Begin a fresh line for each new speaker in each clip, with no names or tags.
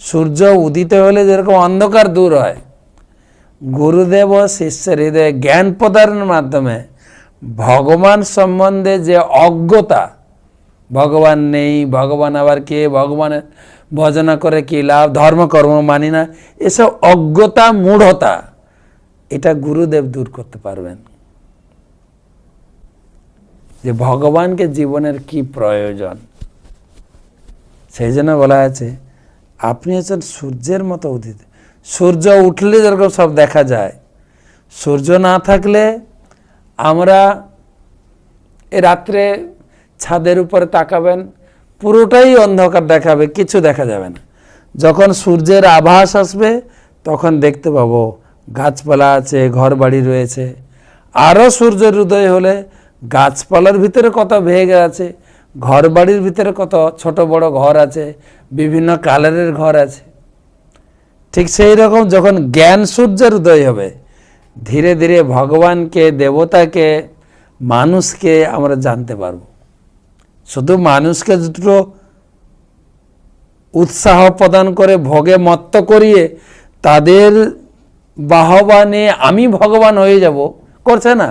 সূর্য উদিত হলে যেরকম অন্ধকার দূর হয়, গুরুদেব ও শিষ্যের হৃদয়ে জ্ঞান প্রদানের মাধ্যমে ভগবান সম্বন্ধে যে অজ্ঞতা, ভগবান নেই, ভগবান আবার কে ভগবানের ভজনা করে কি লাভ ধর্মকর্ম মানি না, এসব অজ্ঞতা, মূঢ়তা, এটা গুরুদেব দূর করতে পারবেন। যে ভগবানকে জীবনের কি প্রয়োজন, সেই জন্য বলা আছে আপনি হচ্ছেন সূর্যের মতো উদিত। সূর্য উঠলে যেরকম সব দেখা যায়, সূর্য না থাকলে আমরা এ রাত্রে ছাদের উপরে তাকাবেন, পুরোটাই অন্ধকার দেখাবে, কিছু দেখা যাবে না। যখন সূর্যের আভাস আসবে, তখন দেখতে পাবো গাছপালা আছে ঘর বাড়ি রয়েছে। আরও সূর্যের উদয় হলে গাছপালার ভিতরে কত ভেগ আছে ঘর বাড়ির ভিতরে কত ছোট বড় ঘর আছে, বিভিন্ন কালারের ঘর আছে। ঠিক সেই রকম যখন জ্ঞান সূর্যের উদয় হবে, ধীরে ধীরে ভগবানকে, দেবতাকে, মানুষকে আমরা জানতে পারব। শুধু মানুষকে দুটো উৎসাহ প্রদান করে ভোগে মত্ত করিয়ে তাদের বাহবা নিয়ে আমি ভগবান হয়ে যাব, করছে না?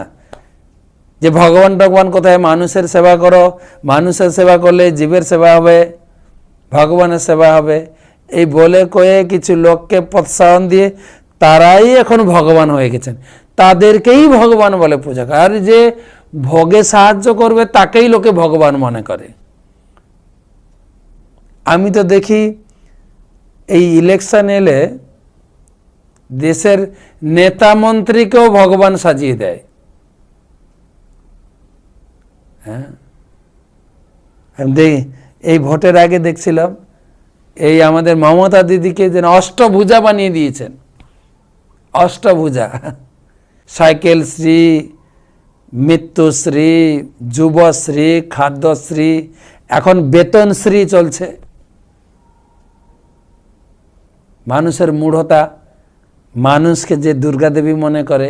যে ভগবান ভগবান কোথায়? মানুষের সেবা করো। মানুষের সেবা করলে জীবের সেবা হবে, ভগবানের সেবা হবে। এই বলে কয়ে কিছু লোককে প্রোৎসাহন দিয়ে তারাই এখন ভগবান হয়ে গেছেন। তাদেরকেই ভগবান বলে পূজা আর যে ভোগে সাহায্য করবে, তাকেই লোকে ভগবান মনে করে। আমি তো দেখি এই ইলেকশন এলে দেশের নেতা মন্ত্রীকেও ভগবান সাজিয়ে দেয়। হ্যাঁ? এই ভোটের আগে দেখছিলাম, এই আমাদের মমতা দিদিকে যেন অষ্টভুজা বানিয়ে দিয়েছেন। অষ্টভুজা। সাইকেল শ্রী মৃত্যুশ্রী যুবশ্রী খাদ্যশ্রী এখন বেতনশ্রী চলছে। মানুষের মূঢ়তা, মানুষকে যে দুর্গা দেবী মনে করে,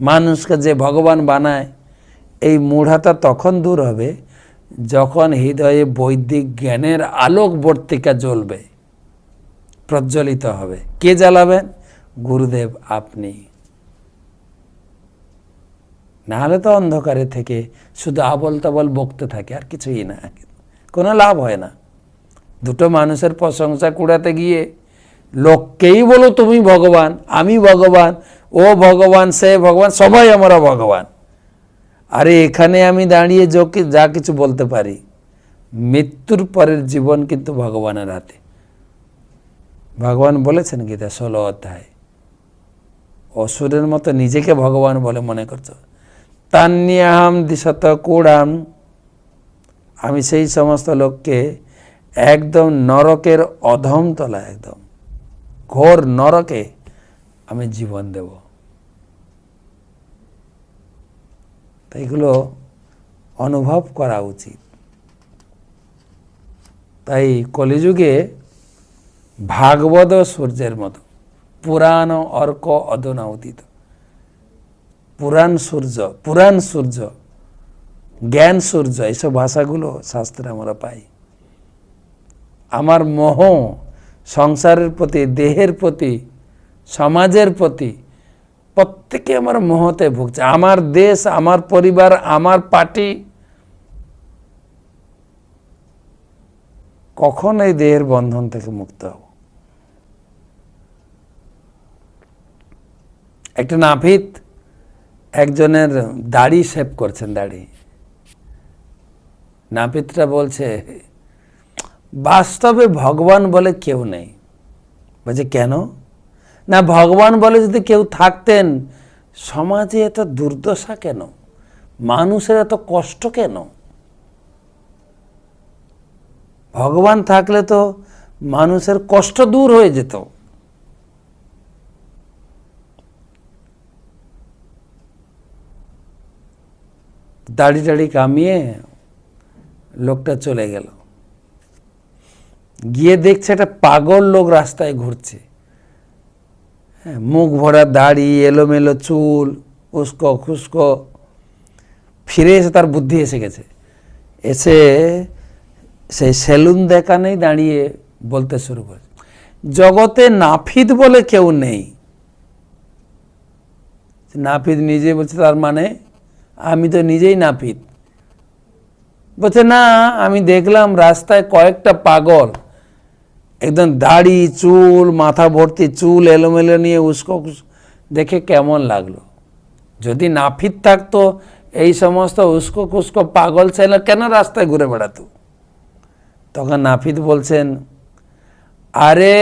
মানুষকে যে ভগবান বানায় এই মূঢ়তা তখন দূর হবে যখন হৃদয়ে বৈদিক জ্ঞানের আলোক বর্তিকা জ্বলবে, প্রজ্বলিত হবে। কে জ্বালাবেন? গুরুদেব আপনি। নাহলে তো অন্ধকারে থেকে শুধু আবল তাবল বকতে থাকে, আর কিছুই না। কোনো লাভ হয় না। দুটো মানুষের প্রশংসা কুড়াতে গিয়ে লোককেই বলো, তুমি ভগবান, আমি ভগবান, ও ভগবান, সে ভগবান, সবাই আমরা ভগবান। আরে এখানে আমি দাঁড়িয়ে যো- যা কিছু বলতে পারি। মৃত্যুর পরের জীবন কিন্তু ভগবানের হাতে। ভগবান বলেছেন গীতা ষোলো অধ্যায়। অসুরের মতো নিজেকে ভগবান বলে মনে করছ। তান্যাহাম দিশত কুড়াম। আমি সেই সমস্ত লোককে একদম নরকের অধম তলা, একদম ঘোর নরকে আমি জীবন দেব। তাই এগুলো অনুভব করা উচিত। তাই কলিযুগে ভাগবত সূর্যের মতো পুরাণ অর্ক অদনা উদিত। পুরাণ সূর্য পুরাণ সূর্য, জ্ঞান সূর্য, এইসব ভাষাগুলো শাস্ত্রে আমরা পাই। আমার মোহ সংসারের প্রতি, দেহের প্রতি, সমাজের প্রতি প্রত্যেকে আমার মোহতে ভুগছে। আমার দেশ, আমার পরিবার, আমার পার্টি। কখন এই দেহের বন্ধন থেকে মুক্ত হব? একটা নাপিত একজনের দাড়ি শেভ করছেন, দাড়ি। নাপিতটা বলছে, বাস্তবে ভগবান বলে কেউ নেই। বলছে, কেন? না, ভগবান বলে যদি কেউ থাকতেন, সমাজে এত দুর্দশা কেন? মানুষের এত কষ্ট কেন? ভগবান থাকলে তো মানুষের কষ্ট দূর হয়ে যেত। দাড়ি টাড়ি কামিয়ে লোকটা চলে গেল। গিয়ে দেখছে একটা পাগল লোক রাস্তায় ঘুরছে। হ্যাঁ মুখ ভরা দাড়ি, এলোমেলো চুল, উস্কো খুস্কো। ফিরে এসে তার বুদ্ধি এসে গেছে। এসে সেই সেলুন দেখানেই দাঁড়িয়ে বলতে শুরু করে, জগতে নাফিদ বলে কেউ নেই। নাপিত নিজে বলছে, তার মানে আমি তো নিজেই নাপিত বলছে, না, আমি দেখলাম রাস্তায় কয়েকটা পাগল একদম দাড়ি, চুল, মাথা ভর্তি, চুল এলোমেলো নিয়ে উস্কো দেখে কেমন লাগল? যদি নাফিত থাকতো, এই সমস্ত উস্কো খুস্কো পাগল ছেলে কেন রাস্তায় ঘুরে বেড়াতো? তখন নাফিত বলছেন, আরে,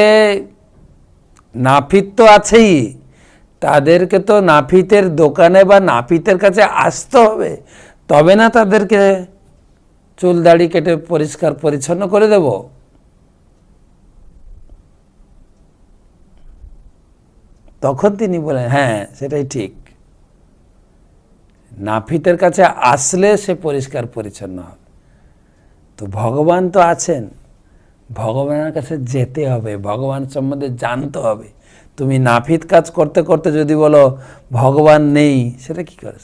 নাফিত তো আছেই। তাদেরকে তো নাফিতের দোকানে বা নাফিতের কাছে আসতে হবে। তবে না তাদেরকে চুল দাড়ি কেটে পরিষ্কার পরিচ্ছন্ন করে দেব? তখন তিনি বলেন হ্যাঁ সেটাই ঠিক। নাফিতের কাছে আসলে সে পরিষ্কার পরিচ্ছন্ন হবে। তো ভগবান তো আছেন। ভগবানের কাছে যেতে হবে, ভগবান সম্বন্ধে জানতে হবে। তুমি নাফিত কাজ করতে করতে যদি বলো, ভগবান নেই সেটা কি করে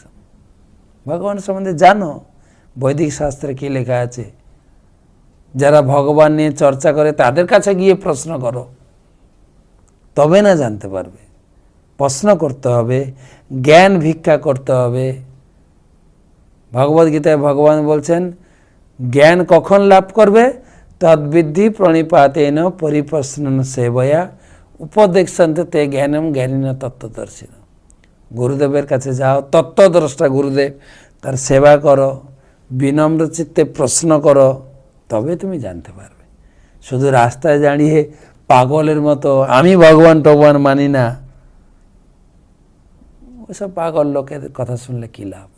ভগবান সম্বন্ধে জানো? বৈদিক শাস্ত্রে কি লেখা আছে? যারা ভগবান নিয়ে চর্চা করে, তাদের কাছে গিয়ে প্রশ্ন করো। তবে না জানতে পারবে। প্রশ্ন করতে হবে, জ্ঞান ভিক্ষা করতে হবে। ভগবদ্গীতায় ভগবান বলছেন, জ্ঞান কখন লাভ করবে? তদ্বিদ্ধি প্রণিপাতেন পরিপ্রশ্ন সেবয়া উপদেশান্তে তে জ্ঞানম জ্ঞানীন তত্ত্বদর্শী গুরুদেবের কাছে যাও, তত্ত্বদ্রষ্টা গুরুদেব, তার সেবা করো, বিনম্র চিত্তে প্রশ্ন করো, তবে তুমি জানতে পারবে। শুধু রাস্তায় দাঁড়িয়ে পাগলের মতো, আমি ভগবান টগবান মানি না। ওইসব পাগল লোকের কথা শুনলে কী লাভ?